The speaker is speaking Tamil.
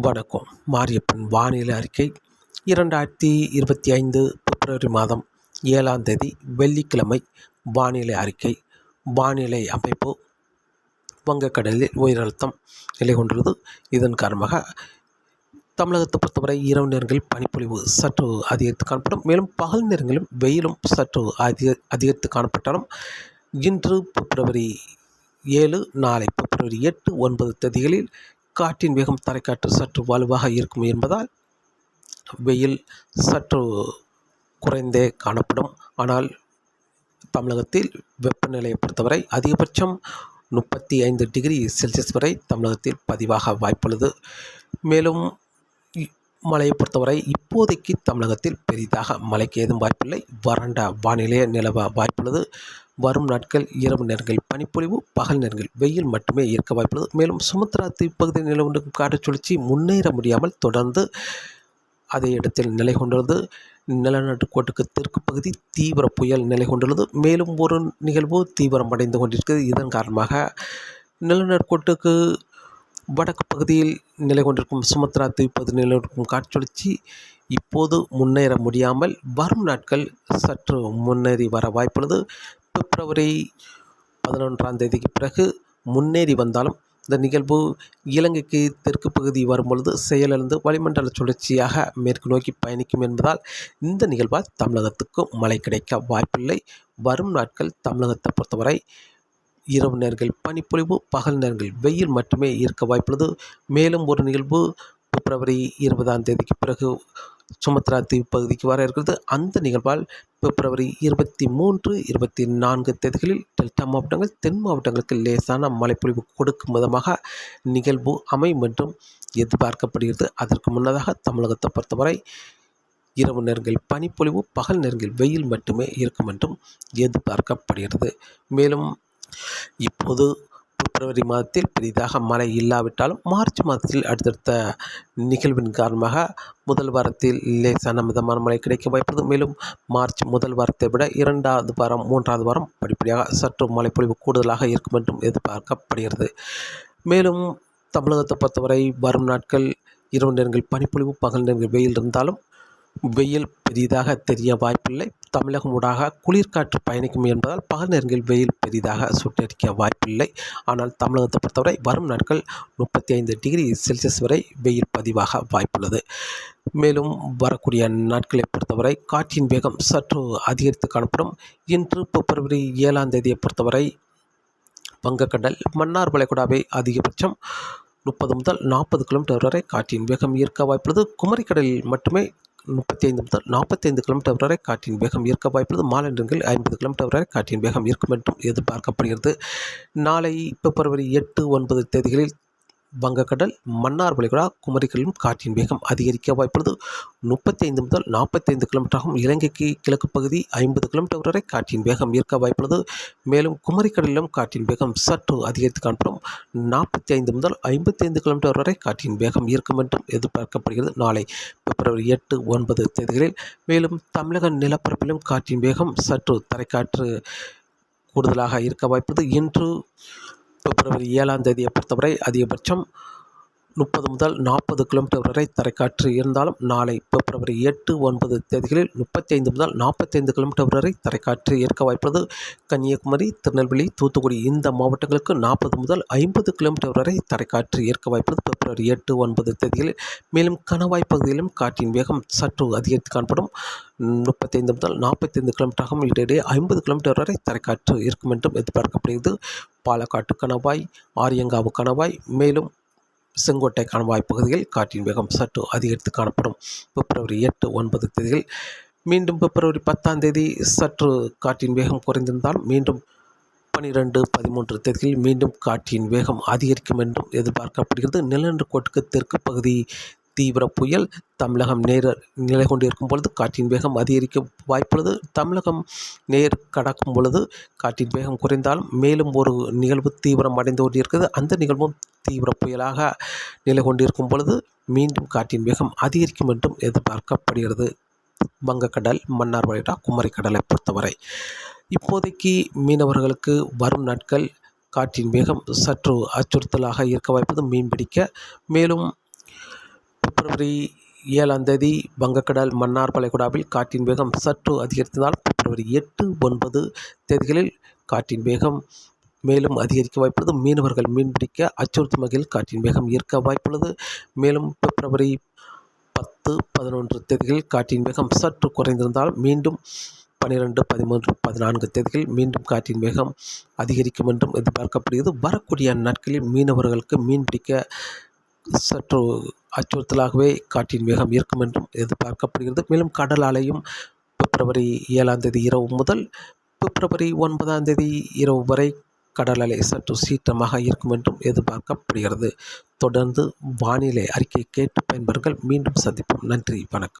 வணக்கம். மாரியப்பன் வானிலை அறிக்கை. இரண்டாயிரத்தி இருபத்தி ஐந்து பிப்ரவரி மாதம் ஏழாம் தேதி வெள்ளிக்கிழமை வானிலை அறிக்கை. வானிலை அமைப்பு வங்கக்கடலில் உயரழுத்தம் நிலை கொண்டுள்ளது. இதன் காரணமாக தமிழகத்தை பொறுத்தவரை இரவு நேரங்களில் பனிப்பொழிவு சற்று அதிகரித்து காணப்படும். மேலும் பகல் நேரங்களிலும் வெயிலும் சற்று அதிக அதிகரித்து காணப்பட்டாலும் இன்று பிப்ரவரி ஏழு நாளை பிப்ரவரி எட்டு ஒன்பது தேதிகளில் காற்றின் வேகம் தரைக்காற்று சற்று வலுவாக இருக்கும் என்பதால் வெயில் சற்று குறைந்தே காணப்படும். ஆனால் தமிழகத்தில் வெப்பநிலையை பொறுத்தவரை அதிகபட்சம் முப்பத்தி ஐந்து டிகிரி செல்சியஸ் வரை தமிழகத்தில் பதிவாக வாய்ப்புள்ளது. மேலும் மழையை பொறுத்தவரை இப்போதைக்கு தமிழகத்தில் பெரிதாக மழைக்கு ஏதும் வாய்ப்பில்லை. வறண்ட வானிலையே நிலவ வாய்ப்புள்ளது. வரும் நாட்கள் இரவு நேரங்களில் பனிப்பொழிவு பகல் நேரங்கள். வெயில் மட்டுமே இருக்க வாய்ப்புள்ளது. மேலும் சுமத்ரா தீப்பகுதியில் நிலவொன்றும் காற்று சுழற்சி முன்னேற முடியாமல் தொடர்ந்து அதே இடத்தில் நிலை கொண்டுள்ளது. நிலநடுக்கோட்டுக்கு தெற்கு பகுதி தீவிர புயல் நிலை கொண்டுள்ளது. மேலும் ஒரு நிகழ்வு தீவிரம் அடைந்து கொண்டிருக்கிறது. இதன் காரணமாக நிலநடுக்கோட்டுக்கு வடக்கு பகுதியில் நிலை கொண்டிருக்கும் சுமத்ரா தீப்பகுதி நிலவிருக்கும் காற்றுச்சுழற்சி இப்போது முன்னேற முடியாமல் வரும் நாட்கள் சற்று முன்னேறி வர வாய்ப்புள்ளது. பிப்ரவரி பதினொன்றாம் தேதிக்கு பிறகு முன்னேறி வந்தாலும் இந்த நிகழ்வு இலங்கைக்கு தெற்கு பகுதி வரும்பொழுது செயலிழந்து வளிமண்டல சுழற்சியாக மேற்கு நோக்கி பயணிக்கும் என்பதால் இந்த நிகழ்வால் தமிழகத்துக்கு மழை கிடைக்க வாய்ப்பில்லை. வரும் நாட்கள் தமிழகத்தை பொறுத்தவரை இரவு நேரங்கள் பனிப்பொழிவு பகல் நேரங்கள் வெயில் மட்டுமே இருக்க வாய்ப்புள்ளது. மேலும் ஒரு நிகழ்வு பிப்ரவரி இருபதாம் தேதிக்கு பிறகு சுமத்ரா தீவு பகுதிக்கு வர இருக்கிறது. அந்த நிகழ்வால் பிப்ரவரி இருபத்தி மூன்று இருபத்தி நான்கு தேதிகளில் டெல்டா மாவட்டங்கள் தென் மாவட்டங்களுக்கு லேசான மழைப்பொழிவு கொடுக்கும் விதமாக நிகழ்வு அமையும் என்றும் எதிர்பார்க்கப்படுகிறது. அதற்கு முன்னதாக தமிழகத்தை பொறுத்தவரை இரவு நேரங்களில் பனிப்பொழிவு பகல் நேரங்களில் வெயில் மட்டுமே இருக்கும் என்றும் எதிர்பார்க்கப்படுகிறது. மேலும் இப்போது பிப்ரவரி மாதத்தில் பெரிதாக மழை இல்லாவிட்டாலும் மார்ச் மாதத்தில் அடுத்தடுத்த நிகழ்வின் காரணமாக முதல் வாரத்தில் லேசான மிதமான மழை கிடைக்க வாய்ப்பது மேலும் மார்ச் முதல் வாரத்தை விட இரண்டாவது வாரம் மூன்றாவது வாரம் படிப்படியாக சற்று மழைப்பொழிவு கூடுதலாக இருக்கும் என்றும் எதிர்பார்க்கப்படுகிறது. மேலும் தமிழகத்தை பொறுத்தவரை வரும் நாட்கள் இரவு நேரங்கள் பனிப்பொழிவு பகல் நேரங்கள் வெயில் இருந்தாலும் வெயில் பெரிதாக தெரிய வாய்ப்பில்லை. தமிழகம் ஊடாக குளிர்காற்று பயணிக்கும் என்பதால் பகல் நேரங்களில் வெயில் பெரிதாக சுட்டரிக்க வாய்ப்பில்லை. ஆனால் தமிழகத்தை பொறுத்தவரை வரும் நாட்கள் முப்பத்தி ஐந்து டிகிரி செல்சியஸ் வரை வெயில் பதிவாக வாய்ப்புள்ளது. மேலும் வரக்கூடிய நாட்களை பொறுத்தவரை காற்றின் வேகம் சற்று அதிகரித்து காணப்படும். இன்று பிப்ரவரி ஏழாம் தேதியை பொறுத்தவரை வங்கக்கடல் மன்னார் வளைகுடாவை அதிகபட்சம் முப்பது முதல் நாற்பது கிலோமீட்டர் வரை காற்றின் வேகம் ஈர்க்க வாய்ப்புள்ளது. குமரிக்கடலில் மட்டுமே முப்பத்தி ஐந்து முதல் நாற்பத்தைந்து கிலோமீட்டர் வரை காற்றின் வேகம் இருக்க வாய்ப்புள்ளது. மாலை நேரங்களில் ஐம்பது கிலோமீட்டர் வரை காற்றின் வேகம் இருக்கும் என்றும் எதிர்பார்க்கப்படுகிறது. நாளை பிப்ரவரி எட்டு ஒன்பது தேதிகளில் வங்கக்கடல் மன்னார் வளைகுடா குமரிகளிலும் காற்றின் வேகம் அதிகரிக்க வாய்ப்புள்ளது. முப்பத்தி ஐந்து முதல் நாற்பத்தைந்து கிலோமீட்டராகும் இலங்கைக்கு கிழக்கு பகுதி ஐம்பது கிலோமீட்டர் வரை காற்றின் வேகம் இருக்க வாய்ப்புள்ளது. மேலும் குமரிக்கடலிலும் காற்றின் வேகம் சற்று அதிகரித்து காணப்படும். நாற்பத்தி ஐந்து முதல் ஐம்பத்தி ஐந்து கிலோமீட்டர் வரை காற்றின் வேகம் இருக்கும் என்றும் எதிர்பார்க்கப்படுகிறது. நாளை பிப்ரவரி எட்டு ஒன்பது தேதிகளில் மேலும் தமிழக நிலப்பரப்பிலும் காற்றின் வேகம் சற்று தரைக்காற்று கூடுதலாக இருக்க வாய்ப்புள்ளது. இன்று பிப்ரவரி ஏழாம் தேதியை பொறுத்தவரை அதிகபட்சம் முப்பது முதல் நாற்பது கிலோமீட்டர் வரை தரைக்காற்று இருந்தாலும் நாளை பிப்ரவரி எட்டு ஒன்பது தேதிகளில் முப்பத்தைந்து முதல் நாற்பத்தைந்து கிலோமீட்டர் வரை தரைக்காற்று இருக்க வாய்ப்புள்ளது. கன்னியாகுமரி திருநெல்வேலி தூத்துக்குடி இந்த மாவட்டங்களுக்கு நாற்பது முதல் ஐம்பது கிலோமீட்டர் வரை தரைக்காற்று இருக்க வாய்ப்புள்ளது. பிப்ரவரி எட்டு ஒன்பது தேதிகளில் மேலும் கணவாய் பகுதியிலும் காற்றின் வேகம் சற்று அதிகரித்து காணப்படும். முப்பத்தைந்து முதல் நாற்பத்தைந்து கிலோமீட்டராகவும் இடையிடையே ஐம்பது கிலோமீட்டர் வரை தரைக்காற்று இருக்கும் என்றும் எதிர்பார்க்கப்படுகிறது. பாலக்காட்டு கணவாய் ஆரியங்காவு கணவாய் மேலும் செங்கோட்டை கணவாய் பகுதியில் காற்றின் வேகம் சற்று அதிகரித்து காணப்படும். பிப்ரவரி எட்டு ஒன்பது தேதியில் மீண்டும் பிப்ரவரி பத்தாம் தேதி சற்று காற்றின் வேகம் குறைந்திருந்தாலும் மீண்டும் பனிரெண்டு பதிமூன்று தேதியில் மீண்டும் காற்றின் வேகம் அதிகரிக்கும் என்றும் எதிர்பார்க்கப்படுகிறது. நிலநடுக்கோட்டுக்கு தெற்கு பகுதி தீவிர புயல் தமிழகம் நேர நிலை கொண்டிருக்கும் பொழுது காற்றின் வேகம் அதிகரிக்க வாய்ப்புள்ளது. தமிழகம் நேர் கடக்கும் பொழுது காற்றின் வேகம் குறைந்தாலும் மேலும் ஒரு நிகழ்வு தீவிரம் அடைந்து கொண்டிருக்கிறது அந்த நிகழ்வும் தீவிர புயலாக நிலை கொண்டிருக்கும் பொழுது மீண்டும் காற்றின் வேகம் அதிகரிக்கும் என்றும் எதிர்பார்க்கப்படுகிறது. வங்கக்கடல் மன்னார் வளைகுடா குமரிக்கடலை பொறுத்தவரை. இப்போதைக்கு மீனவர்களுக்கு வரும் நாட்கள் காற்றின் வேகம் சற்று அச்சுறுத்தலாக இருக்க வாய்ப்பது மீன்பிடிக்க. மேலும் பிப்ரவரி ஏழாம் தேதி வங்கக்கடல் மன்னார் வளைகுடாவில் காற்றின் வேகம் சற்று அதிகரித்ததால் பிப்ரவரி எட்டு ஒன்பது தேதிகளில் காற்றின் வேகம் மேலும் அதிகரிக்க வாய்ப்புள்ளது. மீனவர்கள் மீன்பிடிக்க அச்சுறுத்தும் வகையில் காற்றின் வேகம் இருக்க வாய்ப்புள்ளது. மேலும் பிப்ரவரி பத்து பதினொன்று தேதிகளில் காற்றின் வேகம் சற்று குறைந்திருந்தால் மீண்டும் பன்னிரெண்டு பதிமூன்று பதினான்கு தேதிகளில் மீண்டும் காற்றின் வேகம் அதிகரிக்கும் என்றும் எதிர்பார்க்கப்படுகிறது. வரக்கூடிய நாட்களில் மீனவர்களுக்கு மீன்பிடிக்க சற்று அச்சுறுத்தலாகவே காற்றின் வேகம் இருக்கும் என்றும் எதிர்பார்க்கப்படுகிறது. மேலும் கடல் அலையும் பிப்ரவரி ஏழாம் தேதி இரவு முதல் பிப்ரவரி ஒன்பதாம் தேதி இரவு வரை கடல் அலை சற்று சீற்றமாக இருக்கும் என்றும் எதிர்பார்க்கப்படுகிறது. தொடர்ந்து வானிலை அறிக்கை கேட்டு பயன்பெறுங்கள். மீண்டும் சந்திப்போம். நன்றி. வணக்கம்.